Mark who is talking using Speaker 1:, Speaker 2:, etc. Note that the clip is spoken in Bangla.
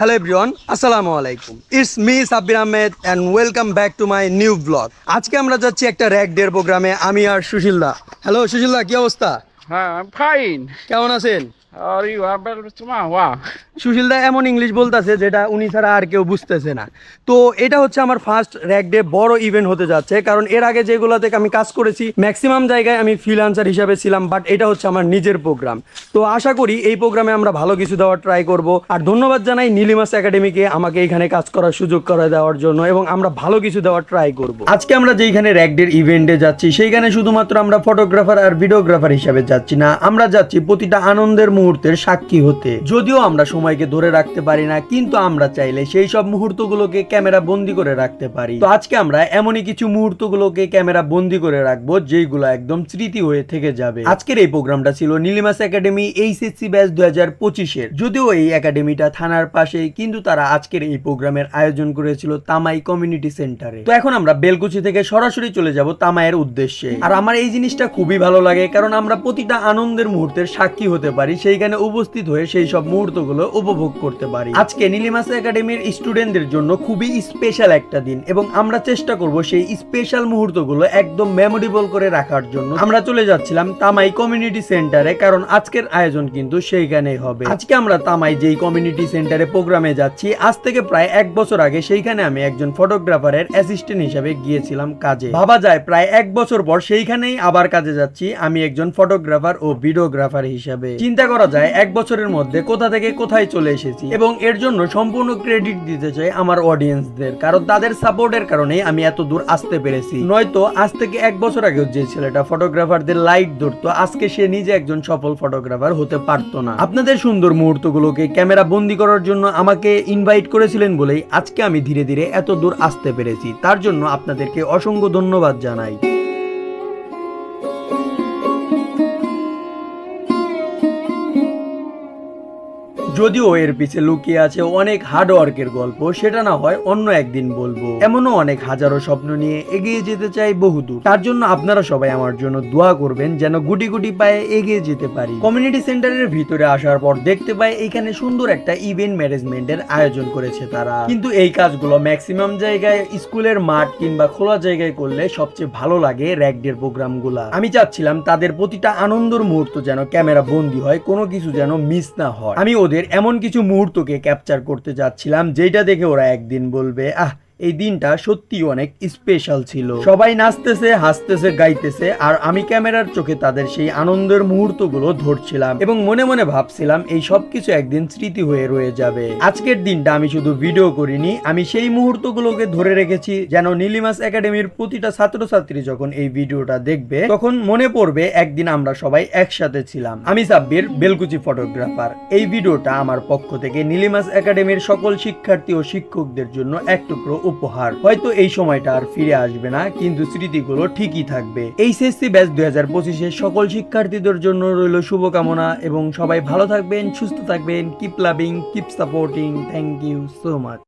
Speaker 1: হ্যালো এভরিওয়ান আসসালামু আলাইকুম it's me Sabbir Ahmed and welcome back to my new blog আজকে আমরা যাচ্ছি একটা র্যাক ডের প্রোগ্রামে আমি আর সুশীলদা। হ্যালো সুশীলদা কি অবস্থা?
Speaker 2: হ্যাঁ ফাইন
Speaker 1: কেমন আছেন? সুশীলদা এমন ইংলিশ বলতেছে যেটা উনি ছাড়া আর কেউ বুঝতেছে না। তো এটা হচ্ছে আমার ফার্স্ট র্যাক ডে বড় ইভেন্ট হতে যাচ্ছে, কারণ এর আগে যেগুলো থেকে আমি কাজ করেছি ম্যাক্সিমাম জায়গায় আমি ফ্রিলান্সার হিসাবে ছিলাম বাট এটা হচ্ছে আমার নিজের প্রোগ্রাম তো আশা করি এই প্রোগ্রামে আমরা ভালো কিছু দেওয়ার ট্রাই করব, আর ধন্যবাদ জানাই নীলিমাস একাডেমিকে আমাকে এখানে কাজ করার সুযোগ করে দেওয়ার জন্য, এবং আমরা ভালো কিছু দেওয়ার ট্রাই করব। আজকে আমরা যেখানে র্যাক ডের ইভেন্টে যাচ্ছি, সেইখানে শুধুমাত্র আমরা ফটোগ্রাফার আর ভিডিওগ্রাফার হিসাবে যাচ্ছি না, আমরা যাচ্ছি প্রতিটা আনন্দের মুহূর্তের সাক্ষী হতে। যদিও আমরা সময়কে ধরে রাখতে পারি না, কিন্তু আমরা চাইলে সেই সব মুহূর্তগুলোকে ক্যামেরা বন্দি করে রাখতে পারি। তো আজকে আমরা এমনই কিছু মুহূর্তগুলোকে ক্যামেরা বন্দি করে রাখব, যেইগুলো একদম স্মৃতি হয়ে থেকে যাবে। আজকের এই প্রোগ্রামটা ছিল নীলিমাস একাডেমি এইচএসসি ব্যাচ দুই হাজার পঁচিশের। যদিও এই একাডেমিটা থানার পাশে কিন্তু তারা আজকের এই প্রোগ্রামের আয়োজন করেছিল তামাই কমিউনিটি সেন্টারে। তো এখন আমরা বেলকুচি থেকে সরাসরি চলে যাব তামাইয়ের উদ্দেশ্যে। আর আমার এই জিনিসটা খুবই ভালো লাগে, কারণ আমরা প্রতিটা আনন্দের মুহূর্তের সাক্ষী হতে পারি সেইখানে উপস্থিত হয়ে সেই সব মুহূর্তগুলো উপভোগ করতে পারি। আজকে নীলিমাস একাডেমির স্টুডেন্টদের জন্য খুবই স্পেশাল একটা দিন এবং আমরা চেষ্টা করব সেই স্পেশাল মুহূর্তগুলো একদম মেমোরেবল করে রাখার জন্য। আমরা চলে যাচ্ছিলাম তামাই কমিউনিটি সেন্টারে কারণ আজকের আয়োজন কিন্তু সেইখানেই হবে। আজকে আমরা তামাই যেই কমিউনিটি সেন্টারে প্রোগ্রামে যাচ্ছি, আজ থেকে প্রায় এক বছর আগে সেইখানে আমি একজন ফটোগ্রাফারের অ্যাসিস্ট্যান্ট হিসেবে গিয়েছিলাম কাজে। ভাবা যায় প্রায় এক বছর পর সেইখানেই আবার কাজে যাচ্ছি আমি একজন ফটোগ্রাফার ও ভিডিওগ্রাফার হিসাবে। চিন্তা করা যায় এক বছরের মধ্যে কোথা থেকে কোথায় চলে এসেছি। এবং এর জন্য সম্পূর্ণ ক্রেডিট দিতে চাই আমার অডিয়েন্সদের কারণ তাদের সাপোর্টের কারণে আমি এত দূর আসতে পেরেছি। নয়তো আজ থেকে এক বছর আগেও যে ছেলেটা ফটোগ্রাফারদের লাইট ধরতো, আজকে সে নিজে একজন সফল ফটোগ্রাফার হতে পারতো না। আপনাদের সুন্দর মুহূর্তগুলোকে ক্যামেরা বন্দি করার জন্য আমাকে ইনভাইট করেছিলেন বলেই আজকে আমি ধীরে ধীরে এত দূর আসতে পেরেছি। তার জন্য আপনাদেরকে অসংখ্য ধন্যবাদ জানাই। যদিও এর পিছে লুকিয়ে আছে অনেক হার্ড ওয়ার্কের গল্প, সেটা না হয় অন্য একদিন বলব। এমনও অনেক হাজারো স্বপ্ন নিয়ে এগিয়ে যেতে চাই বহুদূর। তার জন্য আপনারা সবাই আমার জন্য দোয়া করবেন যেন গুটি গুটি পায়ে এগিয়ে যেতে পারি। কমিউনিটি সেন্টারের ভিতরে আসার পর দেখতে পাই এখানে সুন্দর একটা ইভেন্ট ম্যানেজমেন্টের আয়োজন করেছে তারা। কিন্তু এই কাজগুলো ম্যাক্সিমাম জায়গায় স্কুলের মাঠ কিংবা খোলা জায়গায় করলে সবচেয়ে ভালো লাগে র্যাকডের প্রোগ্রামগুলা। আমি চাচ্ছিলাম তাদের প্রতিটা আনন্দের মুহূর্ত যেন ক্যামেরা বন্দি হয়, কোনো কিছু যেন মিস না হয়। আমি ওদের এমন কিছু মুহূর্তকে ক্যাপচার করতে যাচ্ছিলাম যেটা দেখে ওরা একদিন বলবে আহ এই দিনটা সত্যি অনেক স্পেশাল ছিল। সবাই নাচতেছে, হাসতেছে, গাইতেছে, আর আমি ক্যামেরার চোখে তাদের সেই আনন্দের মুহূর্তগুলো ধরছিলাম এবং মনে মনে ভাবছিলাম এই সব কিছু একদিন স্মৃতি হয়ে রয়ে যাবে। আজকের দিনটা আমি শুধু ভিডিও করিনি, আমি সেই মুহূর্তগুলোকে ধরে রেখেছি যেন নীলিমাস একাডেমির প্রতিটা ছাত্রছাত্রী যখন এই ভিডিওটা দেখবে, তখন মনে পড়বে একদিন আমরা সবাই একসাথে ছিলাম। আমি সাব্বির, বেলকুচি ফটোগ্রাফার। এই ভিডিওটা আমার পক্ষ থেকে নীলিমাস একাডেমির সকল শিক্ষার্থী ও শিক্ষকদের জন্য এক টুকরো উপহার। হয়তো এই সময়টা আর ফিরে আসবে না, কিন্তু স্মৃতিগুলো ঠিকই থাকবে। এইচএসসি ব্যাচ দুই হাজার পঁচিশের সকল শিক্ষার্থীদের জন্য রইল শুভকামনা এবং সবাই ভালো থাকবেন, সুস্থ থাকবেন। Keep loving keep supporting thank you so much